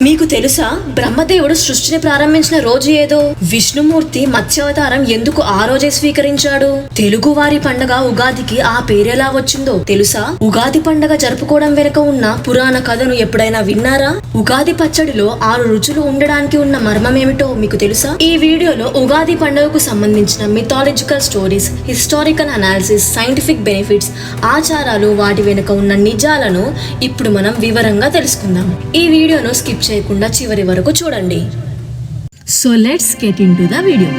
మీకు తెలుసా? బ్రహ్మదేవుడు సృష్టిని ప్రారంభించిన రోజు ఏదో? విష్ణుమూర్తి మత్స్యావతారం ఎందుకు ఆ రోజే స్వీకరించాడు? తెలుగు వారి పండగ ఉగాదికి ఆ పేరెలా వచ్చిందో తెలుసా? ఉగాది పండగ జరుపుకోవడం వెనుక ఉన్న పురాణ కథను ఎప్పుడైనా విన్నారా? ఉగాది పచ్చడిలో ఆరు రుచులు ఉండడానికి ఉన్న మర్మం ఏమిటో మీకు తెలుసా? ఈ వీడియోలో ఉగాది పండుగకు సంబంధించిన mythological stories historical analysis scientific benefits ఆచారాలు వాటి వెనుక ఉన్న నిజాలను ఇప్పుడు మనం వివరంగా తెలుసుకుందాం. ఈ వీడియోను స్కిప్ చేయకుండా చివరి వరకు చూడండి. So let's get into the video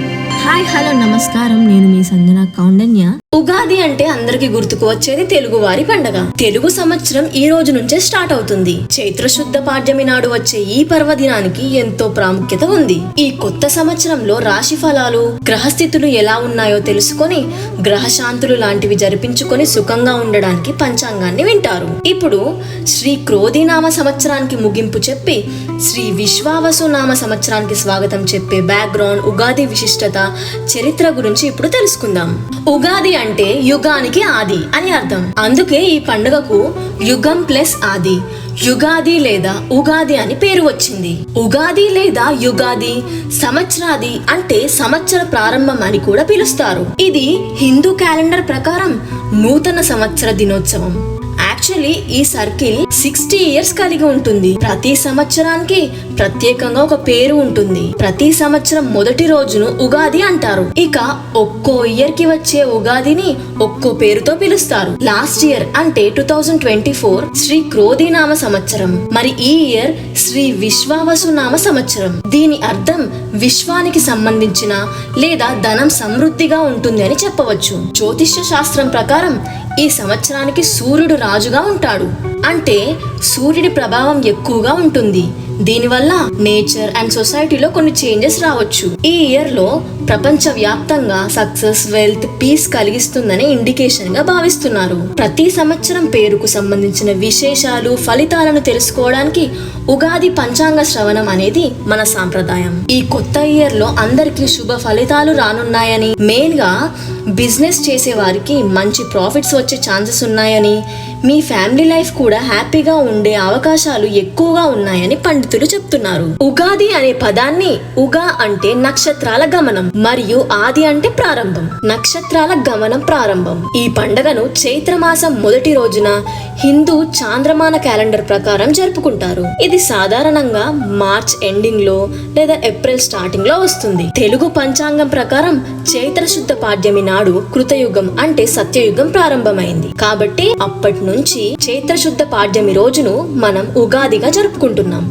hi hello నమస్కారం. నేను మీ సంజన కౌండన్య. ఉగాది అంటే అందరికి గుర్తుకు వచ్చేది తెలుగు వారి పండగ. తెలుగు సంవత్సరం ఈ రోజు నుంచే స్టార్ట్ అవుతుంది. చైత్ర శుద్ధ పాడ్యమి నాడు వచ్చే ఈ పర్వదినానికి ఎంతో ప్రాముఖ్యత ఉంది. ఈ కొత్త సంవత్సరంలో రాశి ఫలాలు గ్రహస్థితులు ఎలా ఉన్నాయో తెలుసుకొని గ్రహశాంతులు లాంటివి జరిపించుకొని సుఖంగా ఉండడానికి పంచాంగాన్ని వింటారు. ఇప్పుడు శ్రీ క్రోధినామ సంవత్సరానికి ముగింపు చెప్పి శ్రీ విశ్వావసు నామ సంవత్సరానికి స్వాగతం చెప్పే బ్యాక్గ్రౌండ్ ఉగాది విశిష్టత చరిత్ర గురించి ఇప్పుడు తెలుసుకుందాం. ఉగాది అంటే యుగానికి ఆది అని అర్థం. అందుకే ఈ పండుగకు యుగం ప్లస్ ఆది. యుగాది లేదా ఉగాది అని పేరు వచ్చింది. ఉగాది లేదా యుగాది సంవత్సరాది అంటే సంవత్సర ప్రారంభం అని కూడా పిలుస్తారు. ఇది హిందూ క్యాలెండర్ ప్రకారం నూతన సంవత్సర దినోత్సవం. యాక్చువల్లీ ఈ సర్కిల్ సిక్స్టీ ఇయర్స్ కలిగి ఉంటుంది. ప్రతి సంవత్సరానికి ప్రత్యేకంగా ఒక పేరు ఉంటుంది. ప్రతి సంవత్సరం మొదటి రోజును ఉగాది అంటారు. ఇక ఒక్కో ఇయర్కి వచ్చే ఉగాదిని ఒక్కో పేరుతో పిలుస్తారు. లాస్ట్ ఇయర్ అంటే two thousand twenty four Sri క్రోధినామ సంవత్సరం. మరి ఈ ఇయర్ శ్రీ విశ్వావసు నామ సంవత్సరం. దీని అర్థం విశ్వానికి సంబంధించిన లేదా ధనం సమృద్ధిగా ఉంటుంది అని చెప్పవచ్చు. జ్యోతిష్య శాస్త్రం ప్రకారం ఈ సంవత్సరానికి సూర్యుడు రాజుగా ఉంటాడు. అంటే సూర్యుడి ప్రభావం ఎక్కువగా ఉంటుంది. దీనివల్ల నేచర్ అండ్ సొసైటీలో కొన్ని చేంజెస్ రావచ్చు. ఈ ఇయర్లో ప్రపంచ వ్యాప్తంగా సక్సెస్ వెల్త్ పీస్ కలిగిస్తుందని ఇండికేషన్గా భావిస్తున్నారు. ప్రతి సంవత్సరం పేరుకు సంబంధించిన విశేషాలు ఫలితాలను తెలుసుకోవడానికి ఉగాది పంచాంగ శ్రవణం అనేది మన సాంప్రదాయం. ఈ కొత్త ఇయర్లో అందరికీ శుభ ఫలితాలు రానున్నాయని మెయిన్గా బిజినెస్ చేసేవారికి మంచి ప్రాఫిట్స్ వచ్చే ఛాన్సెస్ ఉన్నాయని మీ ఫ్యామిలీ లైఫ్ కూడా హ్యాపీగా ఉండే అవకాశాలు ఎక్కువగా ఉన్నాయని పండితులు చెప్తున్నారు. ఉగాది అనే పదాన్ని ఉగా అంటే నక్షత్రాల గమనం మరియు ఆది అంటే ప్రారంభం. నక్షత్రాల గమనం ప్రారంభం. ఈ పండగను చైత్ర మాసం మొదటి రోజున హిందూ చాంద్రమాన క్యాలెండర్ ప్రకారం జరుపుకుంటారు. ఇది సాధారణంగా మార్చ్ ఎండింగ్లో లేదా ఏప్రిల్ స్టార్టింగ్లో వస్తుంది. తెలుగు పంచాంగం ప్రకారం చైత్ర శుద్ధ పాడ్యమి నాడు కృతయుగం అంటే సత్యయుగం ప్రారంభమైంది. కాబట్టి అప్పటి నుంచి చైత్రశుద్ధ పాడ్యమి రోజును మనం ఉగాదిగా జరుపుకుంటున్నాం.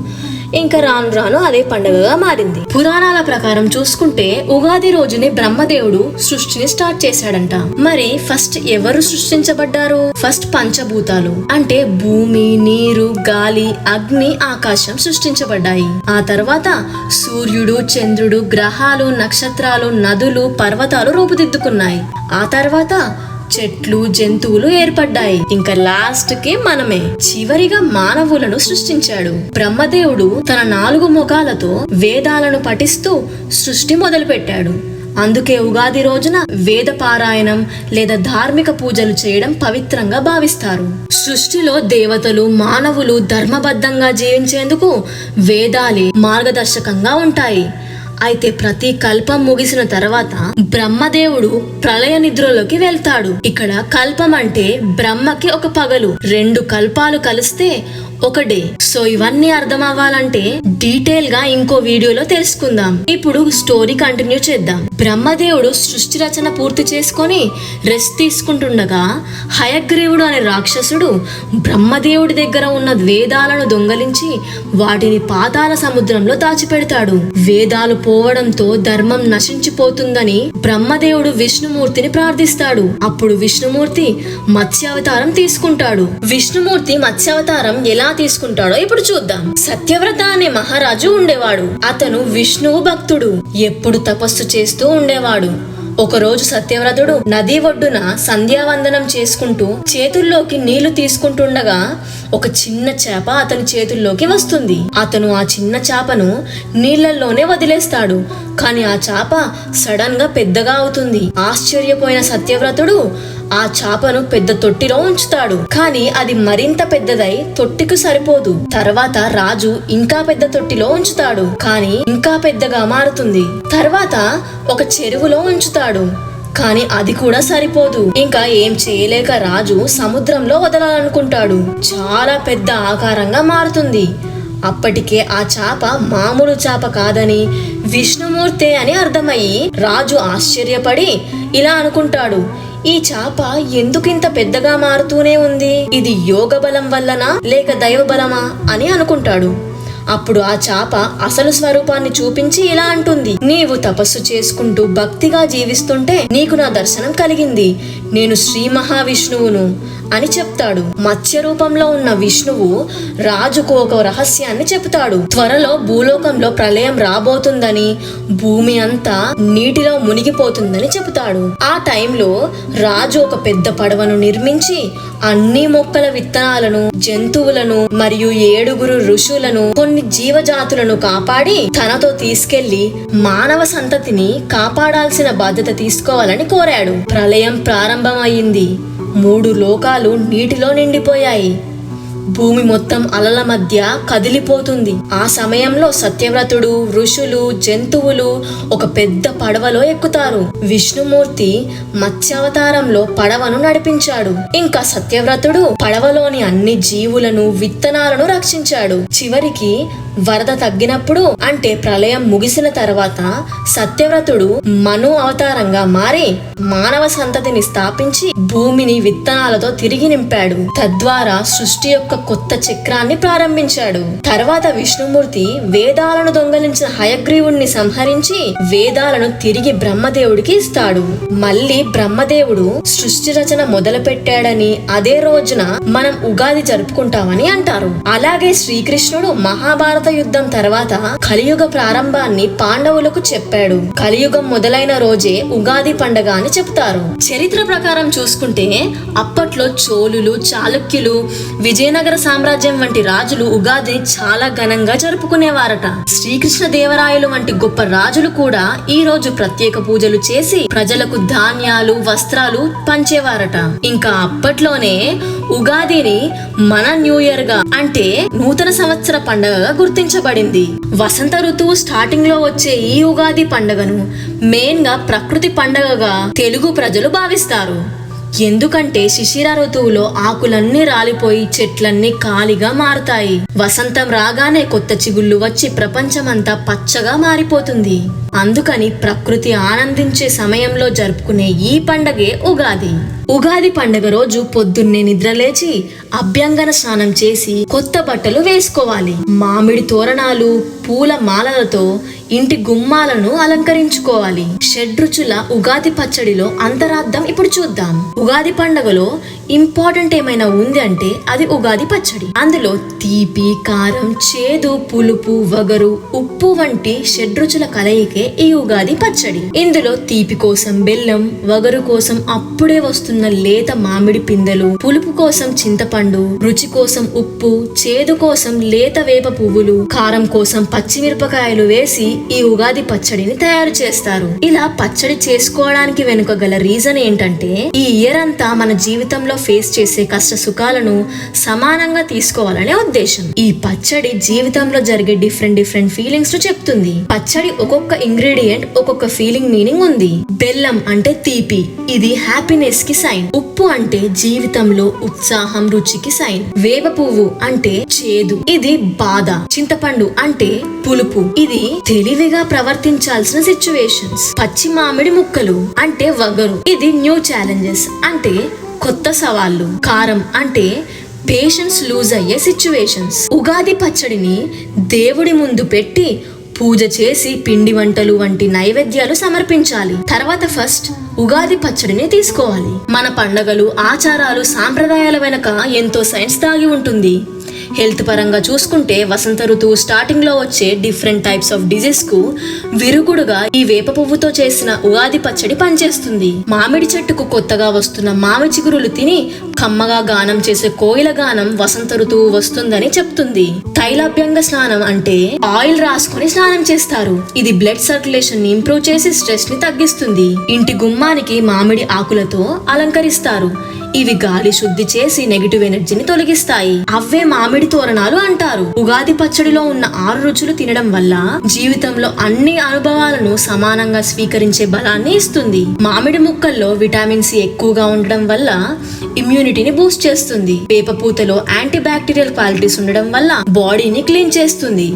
ఇంకా రాను రాను అదే పండగగా మారింది. పురాణాల ప్రకారం చూసుకుంటే ఉగాది రోజునే బ్రహ్మదేవుడు సృష్టిని స్టార్ట్ చేశాడంట. మరి ఫస్ట్ ఎవరు సృష్టించబడ్డారు? ఫస్ట్ పంచభూతాలు అంటే భూమి నీరు గాలి అగ్ని ఆకాశం సృష్టించబడ్డాయి. ఆ తర్వాత సూర్యుడు చంద్రుడు గ్రహాలు నక్షత్రాలు నదులు పర్వతాలు రూపుదిద్దుకున్నాయి. ఆ తర్వాత చెట్లు జంతువులు ఏర్పడ్డాయి. ఇంకా లాస్ట్కి మనమే. చివరిగా మానవులను సృష్టించాడు. బ్రహ్మదేవుడు తన నాలుగు ముఖాలతో వేదాలను పఠిస్తూ సృష్టి మొదలుపెట్టాడు. అందుకే ఉగాది రోజున వేద పారాయణం లేదా ధార్మిక పూజలు చేయడం పవిత్రంగా భావిస్తారు. సృష్టిలో దేవతలు మానవులు ధర్మబద్ధంగా జీవించేందుకు వేదాలే మార్గదర్శకంగా ఉంటాయి. అయితే ప్రతి కల్పం ముగిసిన తర్వాత బ్రహ్మదేవుడు ప్రళయ నిద్రలోకి వెళ్తాడు. ఇక్కడ కల్పం అంటే బ్రహ్మకి ఒక పగలు. రెండు కల్పాలు కలిస్తే ఒక డే. సో ఇవన్నీ అర్థం అవ్వాలంటే డీటెయిల్గా ఇంకో వీడియోలో తెలుసుకుందాం. ఇప్పుడు స్టోరీ కంటిన్యూ చేద్దాం. బ్రహ్మదేవుడు సృష్టి రచన పూర్తి చేసుకొని రెస్ట్ తీసుకుంటుండగా హయగ్రీవుడు అనే రాక్షసుడు బ్రహ్మదేవుడి దగ్గర ఉన్న వేదాలను దొంగలించి వాటిని పాతాల సముద్రంలో దాచిపెడతాడు. వేదాలు పోవడంతో ధర్మం నశించిపోతుందని బ్రహ్మదేవుడు విష్ణుమూర్తిని ప్రార్థిస్తాడు. అప్పుడు విష్ణుమూర్తి మత్స్యావతారం తీసుకుంటాడు. విష్ణుమూర్తి మత్స్యావతారం ఎలా తీసుకుంటాడో ఇప్పుడు చూద్దాం. సత్యవ్రత అనే మహారాజు ఉండేవాడు. అతను విష్ణువు భక్తుడు. ఎప్పుడు తపస్సు చేస్తూ ఉండేవాడు. ఒకరోజు సత్యవ్రతుడు నది ఒడ్డున సంధ్యావందనం చేసుకుంటూ చేతుల్లోకి నీళ్ళు తీసుకుంటుండగా ఒక చిన్న చేప అతని చేతుల్లోకి వస్తుంది. అతను ఆ చిన్న చేపను నీళ్ళలోనే వదిలేస్తాడు. కానీ ఆ చేప సడన్గా పెద్దగా అవుతుంది. ఆశ్చర్యపోయిన సత్యవ్రతుడు ఆ చాపను పెద్ద తొట్టిలో ఉంచుతాడు. కానీ అది మరింత పెద్దదై తొట్టికి సరిపోదు. తర్వాత రాజు ఇంకా పెద్ద తొట్టిలో ఉంచుతాడు. కానీ ఇంకా పెద్దగా మారుతుంది. తర్వాత ఒక చెరువులో ఉంచుతాడు. కానీ అది కూడా సరిపోదు. ఇంకా ఏం చేయలేక రాజు సముద్రంలో వదలాలనుకుంటాడు. చాలా పెద్ద ఆకారంగా మారుతుంది. అప్పటికే ఆ చాప మామూలు చాప కాదని విష్ణుమూర్తే అని అర్థమయ్యి రాజు ఆశ్చర్యపడి ఇలా అనుకుంటాడు. ఈ చాప ఎందుకింత పెద్దగా మారుతూనే ఉంది? ఇది యోగ బలం వల్లనా లేక దైవ బలమా అని అనుకుంటాడు. అప్పుడు ఆ చాప అసలు స్వరూపాన్ని చూపించి ఇలా అంటుంది. నీవు తపస్సు చేసుకుంటూ భక్తిగా జీవిస్తుంటే నీకు నా దర్శనం కలిగింది. నేను శ్రీ మహావిష్ణువును. అని చెప్తాడు. మత్స్య రూపంలో ఉన్న విష్ణువు రాజుకు ఒక రహస్యాన్ని చెబుతాడు. త్వరలో భూలోకంలో ప్రళయం రాబోతుందని భూమి అంతా నీటిలో మునిగిపోతుందని చెబుతాడు. ఆ టైంలో రాజు ఒక పెద్ద పడవను నిర్మించి అన్ని మొక్కల విత్తనాలను జంతువులను మరియు ఏడుగురు ఋషులను కొన్ని జీవజాతులను కాపాడి తనతో తీసుకెళ్ళి మానవ సంతతిని కాపాడాల్సిన బాధ్యత తీసుకోవాలని కోరాడు. ప్రళయం ప్రారంభమైంది మూడు లోకాలు నీటిలో నిండిపోయాయి. భూమి మొత్తం అలల మధ్య కదిలిపోతుంది. ఆ సమయంలో సత్యవ్రతుడు ఋషులు జంతువులు ఒక పెద్ద పడవలో ఎక్కుతారు. విష్ణుమూర్తి మత్స్యావతారంలో పడవను నడిపించాడు. ఇంకా సత్యవ్రతుడు పడవలోని అన్ని జీవులను విత్తనాలను రక్షించాడు. చివరికి వరద తగ్గినప్పుడు అంటే ప్రళయం ముగిసిన తర్వాత సత్యవ్రతుడు మను అవతారంగా మారి మానవ సంతతిని స్థాపించి భూమిని విత్తనాలతో తిరిగి నింపాడు. తద్వారా సృష్టి యొక్క కొత్త చక్రాన్ని ప్రారంభించాడు. తర్వాత విష్ణుమూర్తి వేదాలను దొంగలించిన హయగ్రీవుణ్ణి సంహరించి వేదాలను తిరిగి బ్రహ్మదేవుడికి ఇస్తాడు. మళ్ళీ బ్రహ్మదేవుడు సృష్టి రచన మొదలు పెట్టాడని అదే రోజున మనం ఉగాది జరుపుకుంటామని అంటారు. అలాగే శ్రీకృష్ణుడు మహాభారత యుద్ధం తర్వాత కలియుగ ప్రారంభాన్ని పాండవులకు చెప్పాడు. కలియుగం మొదలైన రోజే ఉగాది పండగ అని చెప్తారు. చరిత్ర ప్రకారం చూసుకుంటే అప్పట్లో చోళులు చాళుక్యులు విజయనగర సామ్రాజ్యం వంటి రాజులు ఉగాదిని చాలా ఘనంగా జరుపుకునేవారట. శ్రీకృష్ణ దేవరాయలు వంటి గొప్ప రాజులు కూడా ఈ రోజు ప్రత్యేక పూజలు చేసి ప్రజలకు ధాన్యాలు వస్త్రాలు పంచేవారట. ఇంకా అప్పట్లోనే ఉగాదిని మన న్యూ ఇయర్గా అంటే నూతన సంవత్సర పండగగా గుర్తించబడింది. వసంత ఋతువు స్టార్టింగ్లో వచ్చే ఈ ఉగాది పండగను మెయిన్గా ప్రకృతి పండగగా తెలుగు ప్రజలు భావిస్తారు. ఎందుకంటే శిశిర ఋతువులో ఆకులన్నీ రాలిపోయి చెట్లన్నీ ఖాళీగా మారుతాయి. వసంతం రాగానే కొత్త చిగుళ్ళు వచ్చి ప్రపంచమంతా పచ్చగా మారిపోతుంది. అందుకని ప్రకృతి ఆనందించే సమయంలో జరుపుకునే ఈ పండగే ఉగాది. ఉగాది పండగ రోజు పొద్దున్నే నిద్రలేచి అభ్యంగన స్నానం చేసి కొత్త బట్టలు వేసుకోవాలి. మామిడి తోరణాలు పూల మాలలతో ఇంటి గుమ్మాలను అలంకరించుకోవాలి. షడ్రుచుల ఉగాది పచ్చడిలో అంతరార్థం ఇప్పుడు చూద్దాం. ఉగాది పండగలో ఇంపార్టెంట్ ఏమైనా ఉంది అంటే అది ఉగాది పచ్చడి. అందులో తీపి కారం చేదు పులుపు వగరు ఉప్పు వంటి షడ్రుచుల కలయికే ఈ ఉగాది పచ్చడి. ఇందులో తీపి కోసం బెల్లం వగరు కోసం అప్పుడే వస్తున్న లేత మామిడి పిందెలు పులుపు కోసం చింతపండు రుచి కోసం ఉప్పు చేదు కోసం లేత వేప పువ్వులు కారం కోసం పచ్చిమిరపకాయలు వేసి ఈ ఉగాది పచ్చడిని తయారు చేస్తారు. ఇలా పచ్చడి చేసుకోవడానికి వెనుక గల రీజన్ ఏంటంటే ఈ ఇయర్ అంతా మన జీవితంలో ఫేస్ చేసే కష్ట సుఖాలను సమానంగా తీసుకోవాలనే ఉద్దేశం. ఈ పచ్చడి జీవితంలో జరిగే డిఫరెంట్ డిఫరెంట్ ఫీలింగ్స్ను చెప్తుంది. పచ్చడి ఒక్కొక్క ఇంగ్రీడియంట్ ఒక్కొక్క ఫీలింగ్ మీనింగ్ ఉంది. బెల్లం అంటే తీపి ఇది హ్యాపీనెస్కి సైన్ ఉప్పు అంటే జీవితంలో ఉత్సాహం రుచికి సైన్ వేప పువ్వు అంటే చేదు ఇది బాధ. చింతపండు అంటే పులుపు ఇది తెలివిగా ప్రవర్తించాల్సిన సిచ్యువేషన్స్ పచ్చి మామిడి ముక్కలు అంటే వగరు ఇది న్యూ ఛాలెంజెస్ అంటే కొత్త సవాళ్ళు. కారం అంటే పేషెన్స్ లూజ్ అయ్యే సిచ్యువేషన్స్ ఉగాది పచ్చడిని దేవుడి ముందు పెట్టి పూజ చేసి పిండి వంటలు వంటి నైవేద్యాలు సమర్పించాలి. తర్వాత ఫస్ట్ ఉగాది పచ్చడిని తీసుకోవాలి. మన పండగలు ఆచారాలు సాంప్రదాయాల వెనక ఎంతో సైన్స్ దాగి ఉంటుంది. హెల్త్ పరంగా చూసుకుంటే వసంత ఋతువు స్టార్టింగ్లో వచ్చే డిఫరెంట్ టైప్స్ ఆఫ్ డిజీస్కు విరుగుడుగా ఈ వేప పువ్వుతో చేసిన ఉగాది పచ్చడి పనిచేస్తుంది. మామిడి చెట్టుకు కొత్తగా వస్తున్న మామిడి చిగురులు తిని కమ్మగా గానం చేసే కోయిల గానం వసంత ఋతువు వస్తుందని చెప్తుంది. తైలాభ్యంగ స్నానం అంటే ఆయిల్ రాసుకొని స్నానం చేస్తారు. ఇది బ్లడ్ సర్క్యులేషన్ని ఇంప్రూవ్ చేసి స్ట్రెస్ని తగ్గిస్తుంది. ఇంటి గుమ్మానికి మామిడి ఆకులతో అలంకరిస్తారు. ఇవి గాలి శుద్ధి చేసి నెగిటివ్ ఎనర్జీని తొలగిస్తాయి. అవే మామిడి తోరణాలు అంటారు. ఉగాది పచ్చడిలో ఉన్న ఆరు రుచులు తినడం వల్ల జీవితంలో అన్ని అనుభవాలను సమానంగా స్వీకరించే బలాన్ని ఇస్తుంది. మామిడి ముక్కల్లో విటామిన్ సి ఎక్కువగా ఉండడం వల్ల ఇమ్యూనిటీని బూస్ట్ చేస్తుంది. వేప పూతలో యాంటీ బ్యాక్టీరియల్ క్వాలిటీస్ ఉండడం వల్ల బాడీని క్లీన్ చేస్తుంది.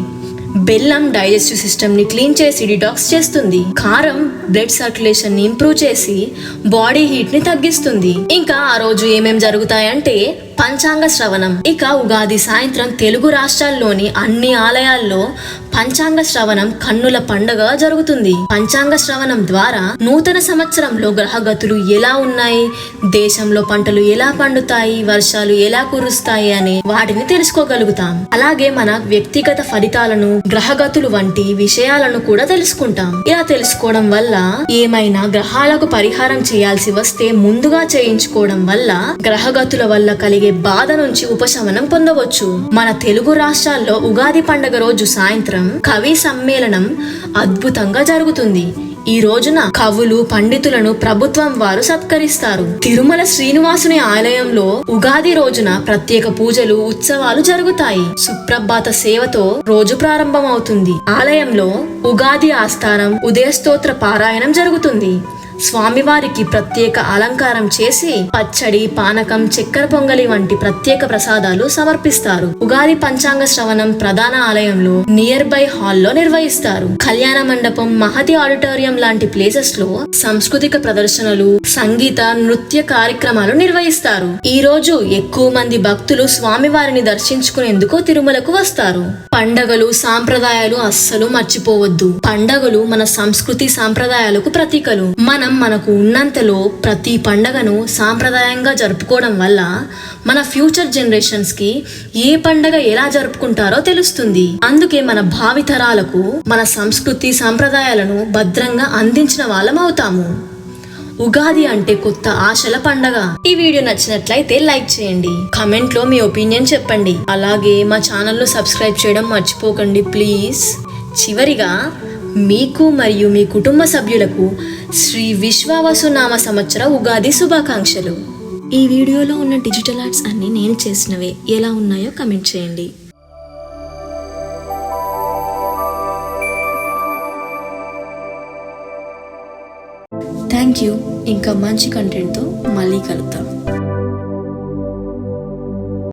బెల్లం డైజెస్టివ్ సిస్టమ్ని క్లీన్ చేసి డిటాక్స్ చేస్తుంది. కారం బ్లడ్ సర్క్యులేషన్ని ఇంప్రూవ్ చేసి బాడీ హీట్ని తగ్గిస్తుంది. ఇంకా ఆ రోజు ఏమేం జరుగుతాయంటే పంచాంగ శ్రవణం. ఇక ఉగాది సాయంత్రం తెలుగు రాష్ట్రాల్లోని అన్ని ఆలయాల్లో పంచాంగ శ్రవణం కన్నుల పండుగ జరుగుతుంది. పంచాంగ శ్రవణం ద్వారా నూతన సంవత్సరంలో గ్రహగతులు ఎలా ఉన్నాయి? దేశంలో పంటలు ఎలా పండుతాయి? వర్షాలు ఎలా కురుస్తాయి? అనే వాటిని తెలుసుకోగలుగుతాం. అలాగే మన వ్యక్తిగత ఫలితాలను గ్రహగతులు వంటి విషయాలను కూడా తెలుసుకుంటాం. ఇలా తెలుసుకోవడం వల్ల ఏమైనా గ్రహాలకు పరిహారం చేయాల్సి వస్తే ముందుగా చేయించుకోవడం వల్ల గ్రహగతుల వల్ల కలిగే బాధ నుంచి ఉపశమనం పొందవచ్చు. మన తెలుగు రాష్ట్రాల్లో ఉగాది పండగ రోజు సాయంత్రం కవి సమ్మేళనం అద్భుతంగా జరుగుతుంది. ఈ రోజున కవులు పండితులను ప్రభుత్వం వారు సత్కరిస్తారు. తిరుమల శ్రీనివాసుని ఆలయంలో ఉగాది రోజున ప్రత్యేక పూజలు ఉత్సవాలు జరుగుతాయి. సుప్రభాత సేవతో రోజు ప్రారంభమవుతుంది. ఆలయంలో ఉగాది ఆస్థానం ఉదయస్తోత్ర పారాయణం జరుగుతుంది. స్వామివారికి ప్రత్యేక అలంకారం చేసి పచ్చడి పానకం చక్కెర పొంగలి వంటి ప్రత్యేక ప్రసాదాలు సమర్పిస్తారు. ఉగాది పంచాంగ శ్రవణం ప్రధాన ఆలయంలో నియర్ బై హాల్లో నిర్వహిస్తారు. కళ్యాణ మండపం మహతి ఆడిటోరియం లాంటి ప్లేసెస్లో సాంస్కృతిక ప్రదర్శనలు సంగీత నృత్య కార్యక్రమాలు నిర్వహిస్తారు. ఈ రోజు ఎక్కువ మంది భక్తులు స్వామివారిని దర్శించుకునేందుకు తిరుమలకు వస్తారు. పండగలు సాంప్రదాయాలు అస్సలు మర్చిపోవద్దు. పండగలు మన సంస్కృతి సాంప్రదాయాలకు ప్రతీకలు. మన మనకు ఉన్నంతలో ప్రతి పండగను సాంప్రదాయంగా జరుపుకోవడం వల్ల మన ఫ్యూచర్ జనరేషన్స్కి ఏ పండగ ఎలా జరుపుకుంటారో తెలుస్తుంది. అందుకే మన భావితరాలకు మన సంస్కృతి సాంప్రదాయాలను భద్రంగా అందించిన వాళ్ళం అవుతాము. ఉగాది అంటే కొత్త ఆశల పండగ. ఈ వీడియో నచ్చినట్లయితే లైక్ చేయండి. కమెంట్లో మీ ఒపీనియన్ చెప్పండి. అలాగే మా ఛానల్లో సబ్స్క్రైబ్ చేయడం మర్చిపోకండి ప్లీజ్. చివరిగా మీకు మరియు మీ కుటుంబ సభ్యులకు శ్రీ విశ్వావసు నామ సంవత్సర ఉగాది శుభాకాంక్షలు. ఈ వీడియోలో ఉన్న డిజిటల్ ఆర్ట్స్ అన్ని నేను చేసినవే. ఎలా ఉన్నాయో కమెంట్ చేయండి. Thank you. ఇంకా మంచి కంటెంట్తో మళ్ళీ కలుద్దాం.